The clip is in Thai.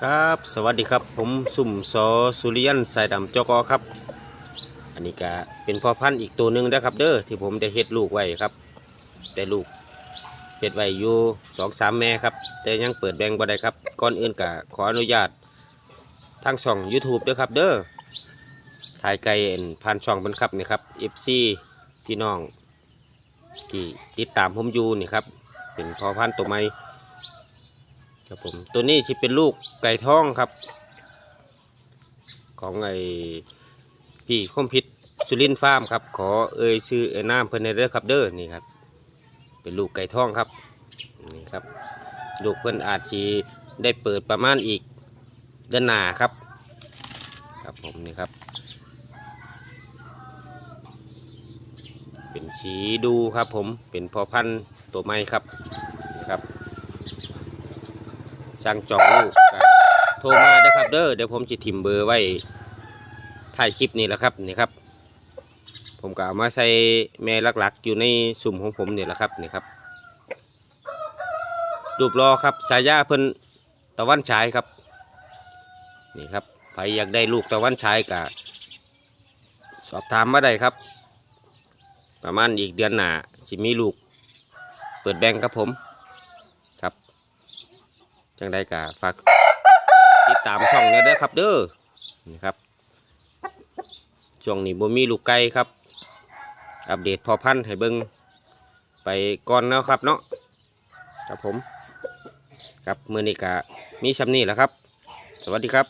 ครับ สวัสดีครับ ผมสุ่มสอสุริยันสายดำจกอครับ อันนี้ก็เป็นพ่อพันธุ์อีกตัวหนึ่งนะครับ เด้อที่ผมได้เฮ็ดลูกไว้ครับ แต่ลูกเฮ็ดไว้อยู่สองสามแม่ครับ แต่ยังเปิดแบงบ่ได้ครับ ก่อนอื่นก็ขออนุญาตทางช่อง YouTube ด้วยครับ เด้อถ่ายไกลผ่านช่องเพิ่นครับนี่ครับ FC พี่น้องที่ติดตามผมอยู่นี่ครับ เป็นพ่อพันธุ์ตัวใหม่ ครับผมตัวนี้สิเป็นลูกไก่ท้องครับ ของไอ้พี่คมพิษสุรินทร์ฟาร์มครับ ขอเอ่ยชื่อเอ่ยนามเพิ่นในเด้อครับเด้อนี่ครับ เป็นลูกไก่ท้องครับนี่ครับ ลูกเพิ่นอาจสิได้เปิดประมาณอีกเดือนหนาครับ ครับผมนี่ครับ เป็นสีดูครับผมเป็นพอพันธุ์ตัวไม้ครับครับ ช่งจองลูกก็โทรมาได้อครับเด้อเดี๋ยวผมจะทิมเบอร์ไว้ถ่ายคลิปนี่แหละครับนี่ครับ ผมก็เอามาใส่แม่หลักๆ อยู่ในสุ่มของผมนี่แหละครับนี่ครับรูปรอครับสายาเพิ่นตะวันฉายครับ นี่ครับใครอยากได้ลูกตะวันฉายก็สอบถามมาได้ครับ ประมาณอีกเดือนหน้าสิมีลูก เปิดแบงค์ครับผม จังได้กะฝากติดตามช่องนี้ด้วยครับ เด้อนี่ครับช่วงนี้บ่มีลูกไก่ครับ อัปเดตพอพันธุ์ให้เบิ้งไปก่อนแล้วครับเนาะครับผม ครับมือนี้กะมีชำนี้แหละครับ สวัสดีครับ